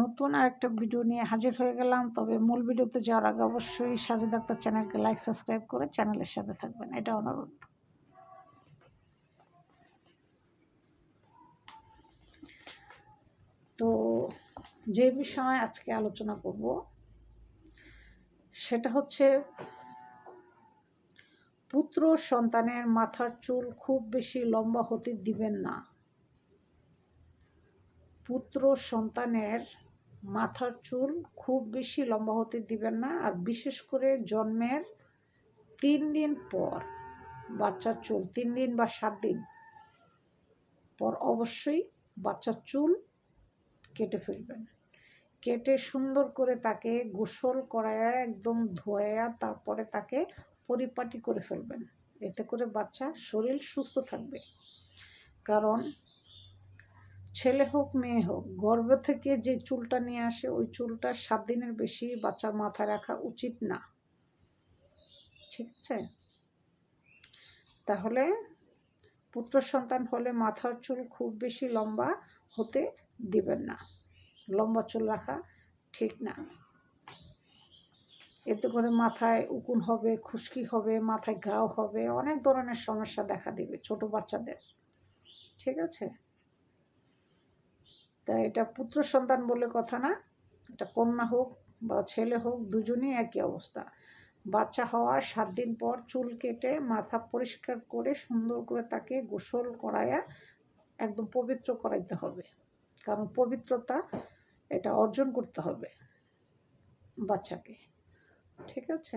নতুন আরেকটা ভিডিও নিয়ে হাজির হয়ে গেলাম। তবে মূল ভিডিওতে যাওয়ার আগে অবশ্যই সাজেদ আক্তার চ্যানেলকে লাইক সাবস্ক্রাইব করে চ্যানেলের সাথে থাকবেন। এটা অনুরোধ। তো যে বিষয়ে আজকে আলোচনা করব, সেটা হচ্ছে পুত্র সন্তানের মাথার চুল খুব বেশি লম্বা হতে দিবেন না। পুত্র সন্তানের মাথার চুল খুব বেশি লম্বা হতে দিবেন না, আর বিশেষ করে জন্মের তিন দিন পর বাচ্চার চুল, তিন দিন বা সাত দিন পর অবশ্যই বাচ্চার চুল কেটে ফেলবেন। কেটে সুন্দর করে তাকে গোসল করায়া, একদম ধোয়া তারপরে তাকে পরিপাটি করে ফেলবেন। এতে করে বাচ্চা শরীর সুস্থ থাকবে। কারণ ছেলে হোক, মেয়ে হোক গর্ভ থেকে যে চুলটা নিয়ে আসে, ওই চুলটা সাত দিনের বেশি বাচ্চার মাথায় রাখা উচিত না। ঠিক আছে? তাহলে পুত্র সন্তান হলে মাথার চুল খুব বেশি লম্বা হতে দিবেন না। লম্বা চুল রাখা ঠিক না। এতে করে মাথায় উকুন হবে, খুশকি হবে, মাথায় ঘাও হবে, অনেক ধরনের সমস্যা দেখা দিবে ছোট বাচ্চাদের। ঠিক আছে? তা এটা পুত্র সন্তান বলে কথা না। এটা কন্যা হোক বা ছেলে হোক, দুজনই একই অবস্থা। বাচ্চা হওয়ার সাত দিন পর চুল কেটে মাথা পরিষ্কার করে সুন্দর করে তাকে গোসল করায়া একদম পবিত্র করাইতে হবে। কারণ পবিত্রতা এটা অর্জন করতে হবে বাচ্চাকে। ঠিক আছে?